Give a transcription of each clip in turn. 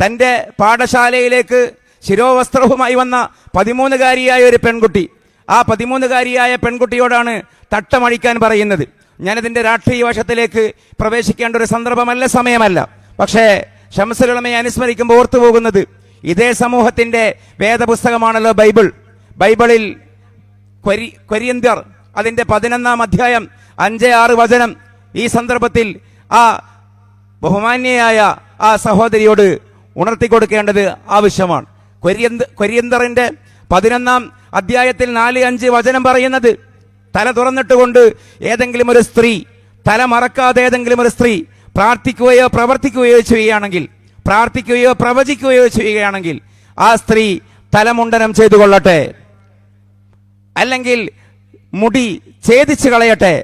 തന്റെ പാഠശാലയിലേക്ക് ശിരോവസ്ത്രവുമായി വന്ന പതിമൂന്നുകാരിയായ ഒരു പെൺകുട്ടി. ആ പതിമൂന്നുകാരിയായ പെൺകുട്ടിയോടാണ് തട്ടമഴിക്കാൻ പറയുന്നത്. ഞാനതിന്റെ രാഷ്ട്രീയ വശത്തിലേക്ക് പ്രവേശിക്കേണ്ട ഒരു സന്ദർഭമല്ല സമയമല്ല. പക്ഷേ ഷംസുലമയെ അനുസ്മരിക്കുമ്പോൾ ഓർത്തു പോകുന്നത് ഇതേ സമൂഹത്തിന്റെ വേദപുസ്തകമാണല്ലോ ബൈബിൾ. ബൈബിളിൽ കൊരി കൊരിയന്ത്യർ അതിന്റെ പതിനൊന്നാം അധ്യായം അഞ്ച് ആറ് വചനം ഈ സന്ദർഭത്തിൽ ആ ബഹുമാന്യയായ ആ സഹോദരിയോട് ഉണർത്തിക്കൊടുക്കേണ്ടത് ആവശ്യമാണ്. കൊരിയന്ത കൊരിയന്തറിന്റെ പതിനൊന്നാം അധ്യായത്തിൽ നാല് അഞ്ച് വചനം പറയുന്നത് തല തുറന്നിട്ടുകൊണ്ട് ഏതെങ്കിലും ഒരു സ്ത്രീ തല മറക്കാതെ ഏതെങ്കിലും ഒരു സ്ത്രീ പ്രാർത്ഥിക്കുകയോ പ്രവർത്തിക്കുകയോ ചെയ്യുകയാണെങ്കിൽ പ്രാർത്ഥിക്കുകയോ പ്രവചിക്കുകയോ ചെയ്യുകയാണെങ്കിൽ ആ സ്ത്രീ തലമുണ്ടനം ചെയ്തു കൊള്ളട്ടെ അല്ലെങ്കിൽ മുടി ഛേദിച്ചു കളയട്ടെ.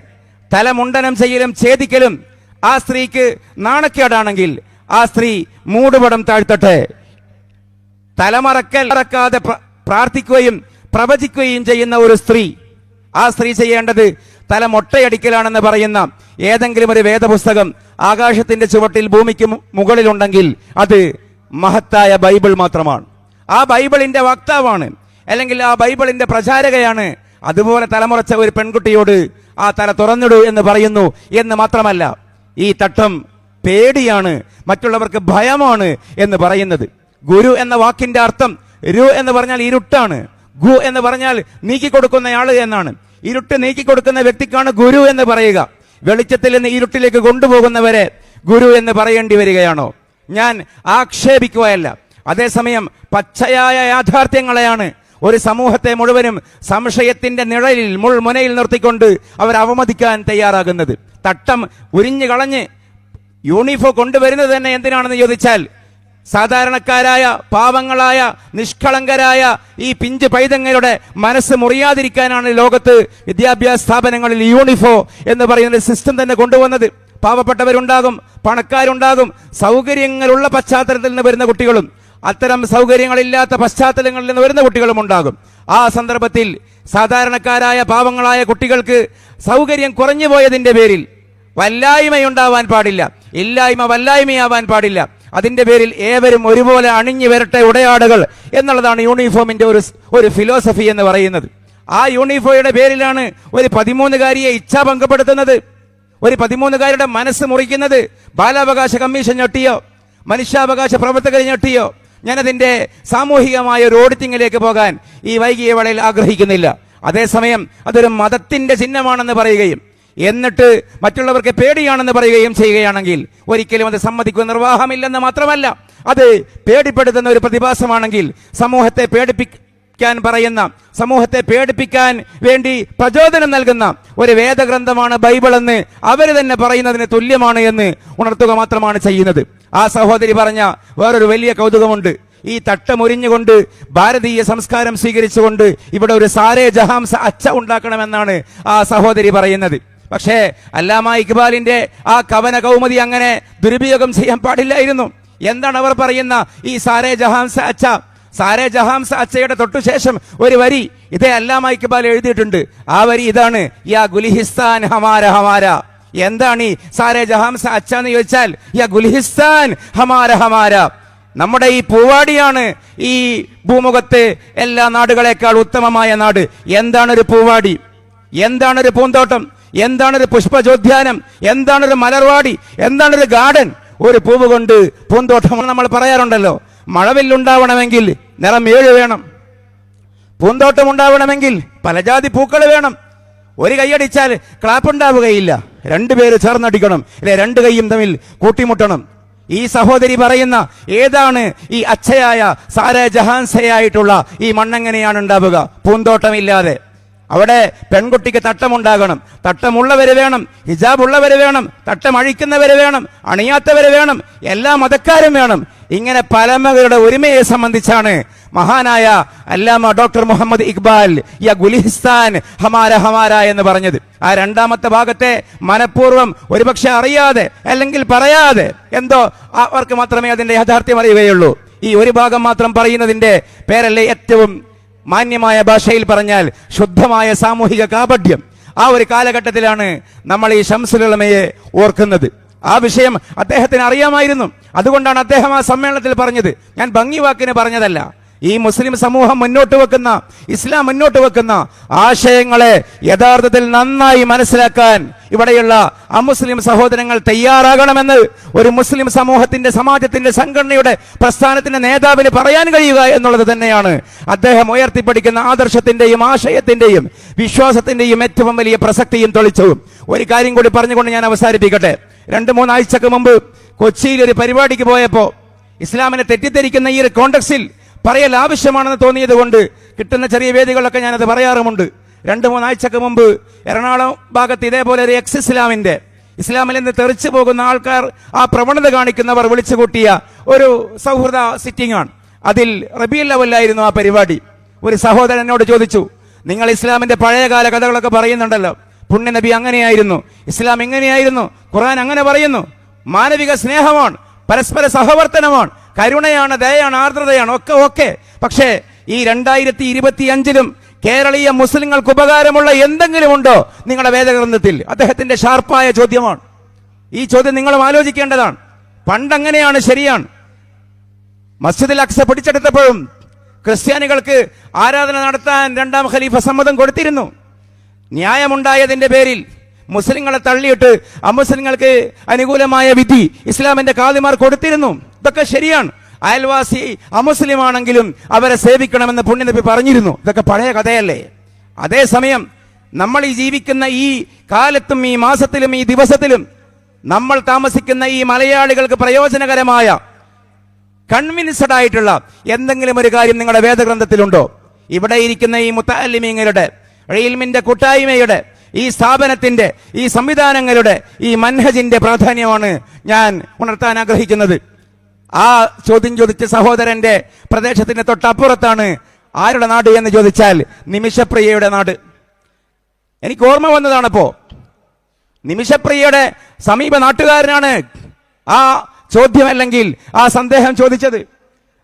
തലമുണ്ടനം ചെയ്യലും ഛേദിക്കലും ആ സ്ത്രീക്ക് നാണക്കേടാണെങ്കിൽ ആ സ്ത്രീ മൂടുപടം താഴ്ത്തട്ടെ. തലമറക്കൽ മറക്കാതെ പ്രാർത്ഥിക്കുകയും പ്രവചിക്കുകയും ചെയ്യുന്ന ഒരു സ്ത്രീ. ആ സ്ത്രീ ചെയ്യേണ്ടത് തല മൊട്ടയടിക്കലാണെന്ന് പറയുന്ന ഏതെങ്കിലും ഒരു വേദപുസ്തകം ആകാശത്തിന്റെ ചുവട്ടിൽ ഭൂമിക്ക് മുകളിലുണ്ടെങ്കിൽ അത് മഹത്തായ ബൈബിൾ മാത്രമാണ്. ആ ബൈബിളിന്റെ വക്താവാണ് അല്ലെങ്കിൽ ആ ബൈബിളിന്റെ പ്രചാരകയാണ് അതുപോലെ തലമുറച്ച ഒരു പെൺകുട്ടിയോട് ആ തല തുറന്നിടൂ എന്ന് പറയുന്നു എന്ന് മാത്രമല്ല ഈ തട്ടം പേടിയാണ് മറ്റുള്ളവർക്ക് ഭയമാണ് എന്ന് പറയുന്നത്. ഗുരു എന്ന വാക്കിന്റെ അർത്ഥം രു എന്ന് പറഞ്ഞാൽ ഇരുട്ടാണ്. ഗു എന്ന് പറഞ്ഞാൽ നീക്കിക്കൊടുക്കുന്നയാൾ എന്നാണ്. ഇരുട്ട് നീക്കിക്കൊടുക്കുന്ന വ്യക്തിക്കാണ് ഗുരു എന്ന് പറയുക. വെളിച്ചത്തിൽ നിന്ന് ഇരുട്ടിലേക്ക് കൊണ്ടുപോകുന്നവരെ ഗുരു എന്ന് പറയേണ്ടി വരികയാണോ? ഞാൻ ആക്ഷേപിക്കുകയല്ല. അതേസമയം പച്ചയായ യാഥാർത്ഥ്യങ്ങളെയാണ് ഒരു സമൂഹത്തെ മുഴുവനും സംശയത്തിന്റെ നിഴലിൽ മുൾമുനയിൽ നിർത്തിക്കൊണ്ട് അവർ അവമതിക്കാൻ തയ്യാറാകുന്നത്. തട്ടം ഉരിഞ്ഞു കളഞ്ഞ് യൂണിഫോം കൊണ്ടുവരുന്നത് തന്നെ എന്തിനാണെന്ന് ചോദിച്ചാൽ സാധാരണക്കാരായ പാവങ്ങളായ നിഷ്കളങ്കരായ ഈ പിഞ്ച് പൈതങ്ങളുടെ മനസ്സ് മുറിയാതിരിക്കാനാണ് ലോകത്ത് വിദ്യാഭ്യാസ സ്ഥാപനങ്ങളിൽ യൂണിഫോ എന്ന് പറയുന്ന സിസ്റ്റം തന്നെ കൊണ്ടുവന്നത്. പാവപ്പെട്ടവരുണ്ടാകും പണക്കാരുണ്ടാകും സൗകര്യങ്ങളുള്ള പശ്ചാത്തലത്തിൽ നിന്ന് വരുന്ന കുട്ടികളും അത്തരം സൗകര്യങ്ങളില്ലാത്ത പശ്ചാത്തലങ്ങളിൽ നിന്ന് വരുന്ന കുട്ടികളും ഉണ്ടാകും. ആ സന്ദർഭത്തിൽ സാധാരണക്കാരായ പാവങ്ങളായ കുട്ടികൾക്ക് സൗകര്യം കുറഞ്ഞു പോയതിന്റെ പേരിൽ വല്ലായ്മയുണ്ടാവാൻ പാടില്ല. ഇല്ലായ്മ വല്ലായ്മയാവാൻ പാടില്ല. അതിന്റെ പേരിൽ ഏവരും ഒരുപോലെ അണിഞ്ഞു വരട്ടെ ഉടയാടുകൾ എന്നുള്ളതാണ് യൂണിഫോമിന്റെ ഒരു ഒരു ഫിലോസഫി എന്ന് പറയുന്നത്. ആ യൂണിഫോയുടെ പേരിലാണ് ഒരു പതിമൂന്നുകാരിയെ ഇച്ഛ പങ്കപ്പെടുത്തുന്നത്. ഒരു പതിമൂന്നുകാരുടെ മനസ്സ് മുറിക്കുന്നത് ബാലാവകാശ കമ്മീഷൻ ഞെട്ടിയോ? മനുഷ്യാവകാശ പ്രവർത്തകർ ഞെട്ടിയോ? ഞാനതിന്റെ സാമൂഹികമായ ഒരു ഓഡിറ്റിങ്ങിലേക്ക് പോകാൻ ഈ വൈകിയ വേളയിൽ ആഗ്രഹിക്കുന്നില്ല. അതേസമയം അതൊരു മതത്തിന്റെ ചിഹ്നമാണെന്ന് പറയുകയും എന്നിട്ട് മറ്റുള്ളവർക്ക് പേടിയാണെന്ന് പറയുകയും ചെയ്യുകയാണെങ്കിൽ ഒരിക്കലും അത് സമ്മതിക്കുന്ന നിർവാഹമില്ലെന്ന് മാത്രമല്ല അത് പേടിപ്പെടുത്തുന്ന ഒരു പ്രതിഭാസമാണെങ്കിൽ സമൂഹത്തെ പേടിപ്പിക്കാൻ പറയുന്ന സമൂഹത്തെ പേടിപ്പിക്കാൻ വേണ്ടി പ്രചോദനം നൽകുന്ന ഒരു വേദഗ്രന്ഥമാണ് ബൈബിൾ എന്ന് അവർ തന്നെ പറയുന്നതിന് തുല്യമാണ് എന്ന് ഉണർത്തുക മാത്രമാണ് ചെയ്യുന്നത്. ആ സഹോദരി പറഞ്ഞ വേറൊരു വലിയ കൗതുകമുണ്ട്. ഈ തട്ടമൊരിഞ്ഞുകൊണ്ട് ഭാരതീയ സംസ്കാരം സ്വീകരിച്ചുകൊണ്ട് ഇവിടെ ഒരു സാരേ ജഹാംസ അച്ച ഉണ്ടാക്കണമെന്നാണ് ആ സഹോദരി പറയുന്നത്. പക്ഷേ അല്ലാമ ഇക്ബാലിന്റെ ആ കവന കൗമുദി അങ്ങനെ ദുരുപയോഗം ചെയ്യാൻ പാടില്ലായിരുന്നു. എന്താണ് അവർ പറയുന്ന ഈ സാരേ ജഹാംസ അച്ഛ? സാരേ ജഹാം അച്ചയുടെ തൊട്ടുശേഷം ഒരു വരി ഇതേ അല്ലാമ ഇക്ബാൽ എഴുതിയിട്ടുണ്ട്. ആ വരി ഇതാണ് യാ ഗുലിഹിസ്ഥാൻ ഹമാര ഹമാര. എന്താണ് ഈ സാരേ ജഹാം അച്ഛ എന്ന് ചോദിച്ചാൽ യാ ഗുലിഹിസ്ഥാൻ ഹമാര ഹമാര. നമ്മുടെ ഈ പൂവാടിയാണ് ഈ ഭൂമുഖത്തെ എല്ലാ നാടുകളെക്കാൾ ഉത്തമമായ നാട്. എന്താണ് ഒരു പൂവാടി? എന്താണ് ഒരു പൂന്തോട്ടം? എന്താണ് ഒരു പുഷ്പചോദ്യാനം എന്താണ് ഒരു മലർവാടി? എന്താണ് ഒരു ഗാർഡൻ? ഒരു പൂവ് കൊണ്ട് പൂന്തോട്ടം നമ്മൾ പറയാറുണ്ടല്ലോ. മഴവില്ലുണ്ടാവണമെങ്കിൽ നിറം ഏഴ് വേണം. പൂന്തോട്ടം ഉണ്ടാവണമെങ്കിൽ പലജാതി പൂക്കൾ വേണം. ഒരു കൈയടിച്ചാൽ ക്ലാപ്പ് ഉണ്ടാവുകയില്ല. രണ്ടുപേര് ചേർന്നടിക്കണം. അല്ലെ രണ്ട് കൈയും തമ്മിൽ കൂട്ടിമുട്ടണം. ഈ സഹോദരി പറയുന്ന ഏതാണ് ഈ അച്ഛയായ സാര ജഹാൻസയായിട്ടുള്ള ഈ മണ്ണെങ്ങനെയാണ് ഉണ്ടാവുക? പൂന്തോട്ടമില്ലാതെ. അവിടെ പെൺകുട്ടിക്ക് തട്ടമുണ്ടാകണം. തട്ടമുള്ളവര് വേണം ഹിജാബ് ഉള്ളവര് വേണം തട്ടം അഴിക്കുന്നവര് വേണം അണിയാത്തവര് വേണം എല്ലാ മതക്കാരും വേണം. ഇങ്ങനെ പലമകളുടെ ഒരുമയെ സംബന്ധിച്ചാണ് മഹാനായ അല്ലാമ ഡോക്ടർ മുഹമ്മദ് ഇക്ബാൽ യ ഗുലിസ്ഥാൻ ഹമാര ഹമാര എന്ന് പറഞ്ഞത്. ആ രണ്ടാമത്തെ ഭാഗത്തെ മനഃപൂർവം ഒരുപക്ഷെ അറിയാതെ അല്ലെങ്കിൽ പറയാതെ എന്തോ അവർക്ക് മാത്രമേ അതിന്റെ യാഥാർത്ഥ്യം അറിയുകയുള്ളൂ. ഈ ഒരു ഭാഗം മാത്രം പറയുന്നതിന്റെ പേരല്ലേ ഏറ്റവും മാന്യമായ ഭാഷയിൽ പറഞ്ഞാൽ ശുദ്ധമായ സാമൂഹിക കാപഢ്യം ആ ഒരു കാലഘട്ടത്തിലാണ് നമ്മൾ ഈ ഷംസുലമയെ ഓർക്കുന്നത്. ആ വിഷയം അദ്ദേഹത്തിന് അറിയാമായിരുന്നു. അതുകൊണ്ടാണ് അദ്ദേഹം ആ സമ്മേളനത്തിൽ പറഞ്ഞത്. ഞാൻ ഭംഗി വാക്കിന് പറഞ്ഞതല്ല. ഈ മുസ്ലിം സമൂഹം മുന്നോട്ട് വെക്കുന്ന ഇസ്ലാം മുന്നോട്ട് വെക്കുന്ന ആശയങ്ങളെ യഥാർത്ഥത്തിൽ നന്നായി മനസ്സിലാക്കാൻ ഇവിടെയുള്ള അമുസ്ലിം സഹോദരങ്ങൾ തയ്യാറാകണമെന്ന് ഒരു മുസ്ലിം സമൂഹത്തിന്റെ സമാജത്തിന്റെ സംഘടനയുടെ പ്രസ്ഥാനത്തിന്റെ നേതാവിന് പറയാൻ കഴിയുക എന്നുള്ളത് തന്നെയാണ്. അദ്ദേഹം ഉയർത്തിപ്പിടിക്കുന്ന ആദർശത്തിന്റെയും ആശയത്തിന്റെയും വിശ്വാസത്തിന്റെയും ഏറ്റവും വലിയ പ്രസക്തിയും തെളിച്ചവും ഒരു കാര്യം കൂടി പറഞ്ഞുകൊണ്ട് ഞാൻ അവസാനിപ്പിക്കട്ടെ. രണ്ട് മൂന്നാഴ്ചക്ക് മുമ്പ് കൊച്ചിയിൽ ഒരു പരിപാടിക്ക് പോയപ്പോൾ ഇസ്ലാമിനെ തെറ്റിദ്ധരിക്കുന്ന ഈ കോണ്ടക്സിൽ പറയൽ ആവശ്യമാണെന്ന് തോന്നിയത് കൊണ്ട് കിട്ടുന്ന ചെറിയ വേദികളൊക്കെ ഞാനത് പറയാറുമുണ്ട്. രണ്ട് മൂന്നാഴ്ചക്ക് മുമ്പ് എറണാകുളം ഭാഗത്ത് ഇതേപോലെ ഒരു എക്സ് ഇസ്ലാമിന്റെ ഇസ്ലാമിൽ നിന്ന് തെറിച്ചു പോകുന്ന ആൾക്കാർ ആ പ്രവണത കാണിക്കുന്നവർ വിളിച്ചു കൂട്ടിയ ഒരു സൗഹൃദ സിറ്റിംഗ് ആണ്. അതിൽ റബിയൽ ലെവലായിരുന്നു ആ പരിപാടി. ഒരു സഹോദരനോട് ചോദിച്ചു നിങ്ങൾ ഇസ്ലാമിന്റെ പഴയകാല കഥകളൊക്കെ പറയുന്നുണ്ടല്ലോ. പുണ്യ നബി അങ്ങനെയായിരുന്നു. ഇസ്ലാം ഇങ്ങനെയായിരുന്നു. ഖുർആൻ അങ്ങനെ പറയുന്നു. മാനവിക സ്നേഹമാണ്. പരസ്പര സഹവർത്തനമാണ്. കരുണയാണ് ദയാണ് ആർദ്രതയാണ് ഒക്കെ ഓക്കെ. പക്ഷേ ഈ രണ്ടായിരത്തി ഇരുപത്തി അഞ്ചിലും കേരളീയ മുസ്ലിങ്ങൾക്ക് ഉപകാരമുള്ള എന്തെങ്കിലും ഉണ്ടോ? നിങ്ങളുടെ വേദഗ്രന്ഥത്തിൽ അദ്ദേഹത്തിന്റെ ഷാർപ്പായ ചോദ്യമാണ്. ഈ ചോദ്യം നിങ്ങളും ആലോചിക്കേണ്ടതാണ്. പണ്ടങ്ങനെയാണ് ശരിയാണ്. മസ്ജിദിൽ അക്സ പിടിച്ചെടുത്തപ്പോഴും ക്രിസ്ത്യാനികൾക്ക് ആരാധന നടത്താൻ രണ്ടാം ഖലീഫ സമ്മതം കൊടുത്തിരുന്നു. ന്യായമുണ്ടായതിന്റെ പേരിൽ മുസ്ലിങ്ങളെ തള്ളിയിട്ട് അമുസ്ലിങ്ങൾക്ക് അനുകൂലമായ വിധി ഇസ്ലാമിന്റെ കാതിമാർ കൊടുത്തിരുന്നു. ഇതൊക്കെ ശരിയാണ്. അയൽവാസി അമുസ്ലിമാണെങ്കിലും അവരെ സേവിക്കണമെന്ന് പുണ്യനബി പറഞ്ഞിരുന്നു. ഇതൊക്കെ പഴയ കഥയല്ലേ? അതേസമയം നമ്മൾ ഈ ജീവിക്കുന്ന ഈ കാലത്തും ഈ മാസത്തിലും ഈ ദിവസത്തിലും നമ്മൾ താമസിക്കുന്ന ഈ മലയാളികൾക്ക് പ്രയോജനകരമായ കൺവിൻസ്ഡ് ആയിട്ടുള്ള എന്തെങ്കിലും ഒരു കാര്യം നിങ്ങളുടെ വേദഗ്രന്ഥത്തിലുണ്ടോ? ഇവിടെ ഇരിക്കുന്ന ഈ മുത്താലിമീങ്ങളുടെ റെയിൽമിന്റെ കൂട്ടായ്മയുടെ ഈ സ്ഥാപനത്തിന്റെ ഈ സംവിധാനങ്ങളുടെ ഈ മൻഹജിന്റെ പ്രാധാന്യമാണ് ഞാൻ ഉണർത്താൻ ആഗ്രഹിക്കുന്നത്. ആ ചോദ്യം ചോദിച്ച സഹോദരന്റെ പ്രദേശത്തിന്റെ തൊട്ടപ്പുറത്താണ്. ആരുടെ നാട് എന്ന് ചോദിച്ചാൽ നിമിഷപ്രിയയുടെ നാട്. എനിക്ക് ഓർമ്മ വന്നതാണപ്പോ. നിമിഷപ്രിയയുടെ സമീപ നാട്ടുകാരനാണ് ആ ചോദ്യം അല്ലെങ്കിൽ ആ സന്ദേഹം ചോദിച്ചത്.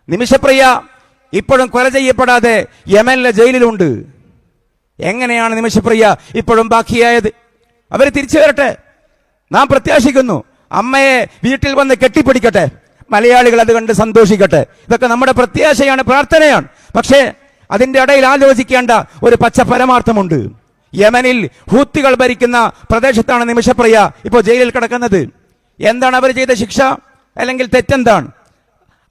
നിമിഷപ്രിയ ഇപ്പോഴും കൊല ചെയ്യപ്പെടാതെ യമനിലെ ജയിലിലുണ്ട്. എങ്ങനെയാണ് നിമിഷപ്രിയ ഇപ്പോഴും ബാക്കിയായത്? അവർ തിരിച്ചു വരട്ടെ. നാം പ്രത്യാശിക്കുന്നു. അമ്മയെ വീട്ടിൽ വന്ന് കെട്ടിപ്പിടിക്കട്ടെ. മലയാളികൾ അത് കണ്ട് സന്തോഷിക്കട്ടെ. ഇതൊക്കെ നമ്മുടെ പ്രത്യാശയാണ് പ്രാർത്ഥനയാണ്. പക്ഷേ അതിന്റെ ഇടയിൽ ആലോചിക്കേണ്ട ഒരു പച്ച പരമാർത്ഥമുണ്ട്. യമനിൽ ഹൂത്തികൾ ഭരിക്കുന്ന പ്രദേശത്താണ് നിമിഷപ്രിയ ഇപ്പോൾ ജയിലിൽ കിടക്കുന്നത്. എന്താണ് അവർ ചെയ്ത ശിക്ഷ? അല്ലെങ്കിൽ തെറ്റെന്താണ്?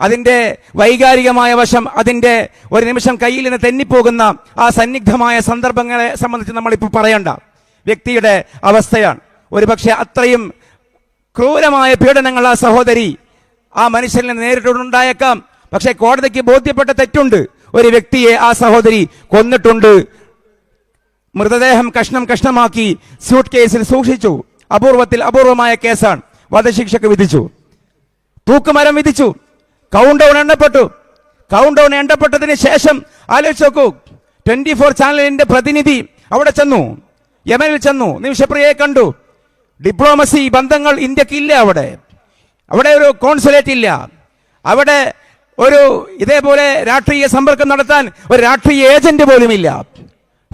അതിന്റെ വൈകാരികമായ വശം അതിന്റെ ഒരു നിമിഷം കയ്യിൽ നിന്ന് തെന്നിപ്പോകുന്ന ആ സന്നിഗ്ധമായ സന്ദർഭങ്ങളെ സംബന്ധിച്ച് നമ്മളിപ്പോൾ പറയണ്ട. വ്യക്തിയുടെ അവസ്ഥയാണ്. ഒരുപക്ഷെ അത്രയും ക്രൂരമായ പീഡനങ്ങൾ ആ സഹോദരി ആ മനുഷ്യനെ നേരിട്ടുണ്ടായേക്കാം പക്ഷേ കോടതിക്ക് ബോധ്യപ്പെട്ട തെറ്റുണ്ട്. ഒരു വ്യക്തിയെ ആ സഹോദരി കൊന്നിട്ടുണ്ട്. മൃതദേഹം കഷ്ണം കഷ്ണമാക്കി സ്യൂട്ട് കേസിൽ സൂക്ഷിച്ചു. അപൂർവത്തിൽ അപൂർവമായ കേസാണ്. വധശിക്ഷക്ക് വിധിച്ചു. തൂക്കുമരം വിധിച്ചു. കൗണ്ട് ഡൗൺ എണ്ണപ്പെട്ടു. കൗണ്ട് ഡൗൺ എണ്ണപ്പെട്ടതിന് ശേഷം ആലോചിച്ച് നോക്കൂ. ട്വന്റി ഫോർ ചാനലിന്റെ പ്രതിനിധി അവിടെ ചെന്നു. യമനിൽ ചെന്നു. നിമിഷപ്രിയയെ കണ്ടു. ഡിപ്ലോമസി ബന്ധങ്ങൾ ഇന്ത്യയ്ക്ക് ഇല്ല അവിടെ. അവിടെ ഒരു കോൺസുലേറ്റ് ഇല്ല. അവിടെ ഒരു ഇതേപോലെ രാഷ്ട്രീയ സമ്പർക്കം നടത്താൻ ഒരു രാഷ്ട്രീയ ഏജന്റ് പോലുമില്ല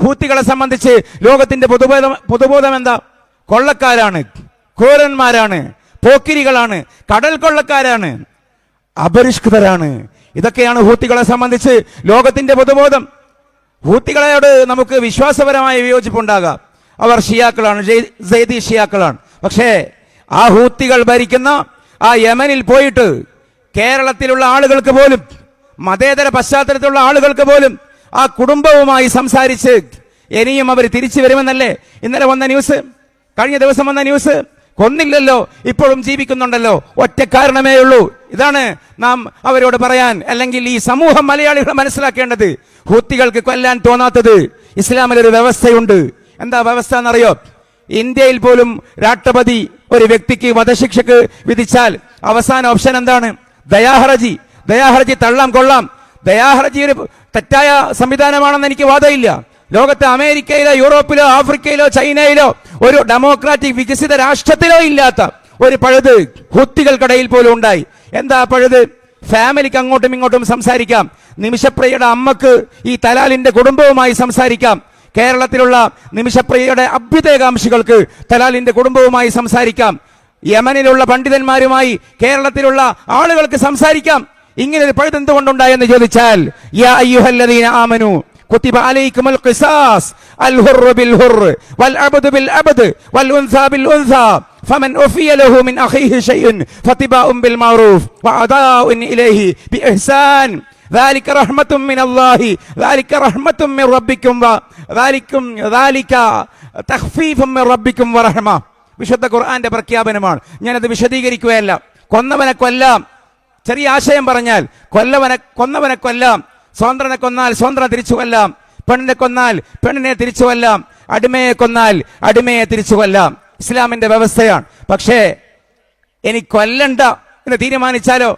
ഹൂത്തികളെ സംബന്ധിച്ച് ലോകത്തിന്റെ പൊതുബോധം പൊതുബോധം എന്താ? കൊള്ളക്കാരാണ് ക്രൂരന്മാരാണ് പോക്കിരികളാണ് കടൽ കൊള്ളക്കാരാണ് അപരിഷ്കൃതരാണ്. ഇതൊക്കെയാണ് ഹൂത്തികളെ സംബന്ധിച്ച് ലോകത്തിന്റെ പൊതുബോധം. ഹൂത്തികളോട് നമുക്ക് വിശ്വാസപരമായ വിയോജിപ്പുണ്ടാകാം അവർ ഷിയാക്കളാണ് ജയ്- സൈദി ഷിയാക്കളാണ്. പക്ഷേ ആ ഹൂത്തികൾ ഭരിക്കുന്ന ആ യമനിൽ പോയിട്ട് കേരളത്തിലുള്ള ആളുകൾക്ക് പോലും മതേതര പശ്ചാത്തലത്തിലുള്ള ആളുകൾക്ക് പോലും ആ കുടുംബവുമായി സംസാരിച്ച് ഇനിയും അവർ തിരിച്ചു വരുമെന്നല്ലേ ഇന്നലെ വന്ന ന്യൂസ്? കഴിഞ്ഞ ദിവസം വന്ന ന്യൂസ്? കൊന്നില്ലല്ലോ ഇപ്പോഴും ജീവിക്കുന്നുണ്ടല്ലോ. ഒറ്റ കാരണമേ ഉള്ളൂ. ഇതാണ് നാം അവരോട് പറയാൻ അല്ലെങ്കിൽ ഈ സമൂഹം മലയാളികൾ മനസ്സിലാക്കേണ്ടത്. ഹൂത്തികൾക്ക് കൊല്ലാൻ തോന്നാത്തത് ഇസ്ലാമിലൊരു വ്യവസ്ഥയുണ്ട്. എന്താ വ്യവസ്ഥ എന്നറിയോ? ഇന്ത്യയിൽ പോലും രാഷ്ട്രപതി ഒരു വ്യക്തിക്ക് വധശിക്ഷക്ക് വിധിച്ചാൽ അവസാന ഓപ്ഷൻ എന്താണ്? ദയാഹർജി. ദയാഹർജി തള്ളാം കൊള്ളാം. ദയാഹർജി ഒരു തെറ്റായ സംവിധാനമാണെന്ന് എനിക്ക് വാദമില്ല. ലോകത്തെ അമേരിക്കയിലോ യൂറോപ്പിലോ ആഫ്രിക്കയിലോ ചൈനയിലോ ഒരു ഡെമോക്രാറ്റിക് വികസിത രാഷ്ട്രത്തിലോ ഇല്ലാത്ത ഒരു പഴുത് ഹുത്തികൾക്കിടയിൽ പോലും ഉണ്ടായി. എന്താ പഴുത്? ഫാമിലിക്ക് അങ്ങോട്ടും ഇങ്ങോട്ടും സംസാരിക്കാം. നിമിഷപ്രിയയുടെ അമ്മയ്ക്ക് ഈ തലാലിന്റെ കുടുംബവുമായി സംസാരിക്കാം. കേരളത്തിലുള്ള നിമിഷപ്രിയയുടെ അഭ്യുദയകാംക്ഷികൾക്ക് തലാലിന്റെ കുടുംബവുമായി സംസാരിക്കാം യമനിലുള്ള പണ്ഡിതന്മാരുമായി കേരളത്തിലുള്ള ആളുകൾക്ക് സംസാരിക്കാം ഇങ്ങനെ ഒരു പഴുത് എന്തുകൊണ്ടുണ്ടായെന്ന് ചോദിച്ചാൽ യാ അയ്യുഹല്ലദീന ആമനു കുത്തിബ അലൈക്കുമുൽ ഖിസാസ് അൽ ഹുർറു ബിൽ ഹുർറ് വൽ അബ്ദു ബിൽ അബ്ദ് വൽ ഉൻസാ ബിൽ ഉൻസാ فمن أوفي له من أخيه شيء فاتباع بالمعروف وأداء إليه بإحسان ذلك رحمة من الله ذلك رحمة من ربكم ذلكم ذلك تخفيف من ربكم ورحمة വിശുദ്ധ ഖുർആന്റെ പ്രഖ്യാപനമാണ് ഞാനത് വിശദീകരിക്കുകയല്ല കൊന്നവനെ കൊല്ലാം ചെറിയ ആശയം പറഞ്ഞാൽ കൊല്ലവനെ കൊന്നവനെ കൊല്ലാം സ്വതന്ത്രനെ കൊന്നാൽ സ്വതന്ത്രനെ തിരിച്ചു കൊല്ലാം പെണ്ണിനെ കൊന്നാൽ പെണ്ണിനെ തിരിച്ചു കൊല്ലാം അടിമയെ കൊന്നാൽ അടിമയെ തിരിച്ചു കൊല്ലാം ഇസ്ലാമിന്റെ വ്യവസ്ഥയാണ് പക്ഷേ ഇനി കൊല്ലണ്ട എന്ന് തീരുമാനിച്ചാലോ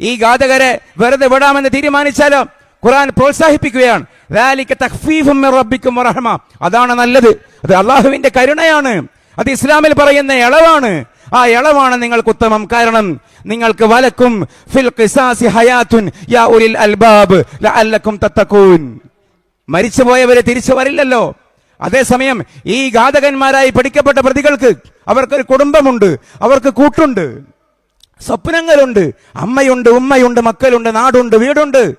ഈ ഘാതകരെ വെറുതെ വിടാമെന്ന് തീരുമാനിച്ചാലോ? ഖുറാൻ പ്രോത്സാഹിപ്പിക്കുകയാണ്. അതാണ് നല്ലത്. അത് അള്ളാഹുവിന്റെ കരുണയാണ്. അത് ഇസ്ലാമിൽ പറയുന്ന ഇളവാണ്. ആ ഇളവാണ് നിങ്ങൾക്ക് ഉത്തമം. കാരണം നിങ്ങൾക്ക് വലക്കും ഫിൽ ഖിസാസി യാ അൽബാബ് മരിച്ചുപോയവരെ തിരിച്ചു വരില്ലല്ലോ. അതേസമയം ഈ ഘാതകന്മാരായി പഠിക്കപ്പെട്ട പ്രതികൾക്ക് അവർക്കൊരു കുടുംബമുണ്ട്. അവർക്ക് കൂട്ടുണ്ട്. സ്വപ്നങ്ങളുണ്ട്. അമ്മയുണ്ട് ഉമ്മയുണ്ട് മക്കളുണ്ട് നാടുണ്ട് വീടുണ്ട്.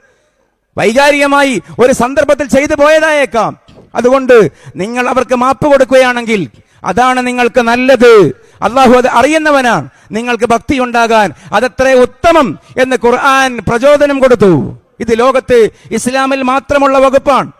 വൈകാരികമായി ഒരു സന്ദർഭത്തിൽ ചെയ്തു പോയതായേക്കാം. അതുകൊണ്ട് നിങ്ങൾ അവർക്ക് മാപ്പ് കൊടുക്കുകയാണെങ്കിൽ അതാണ് നിങ്ങൾക്ക് നല്ലത്. അള്ളാഹു അത് അറിയുന്നവനാണ്. നിങ്ങൾക്ക് ഭക്തി ഉണ്ടാകാൻ അതത്രേ ഉത്തമം എന്ന് ഖുർആൻ പ്രചോദനം കൊടുത്തു. ഇത് ലോകത്ത് ഇസ്ലാമിൽ മാത്രമുള്ള വകുപ്പാണ്.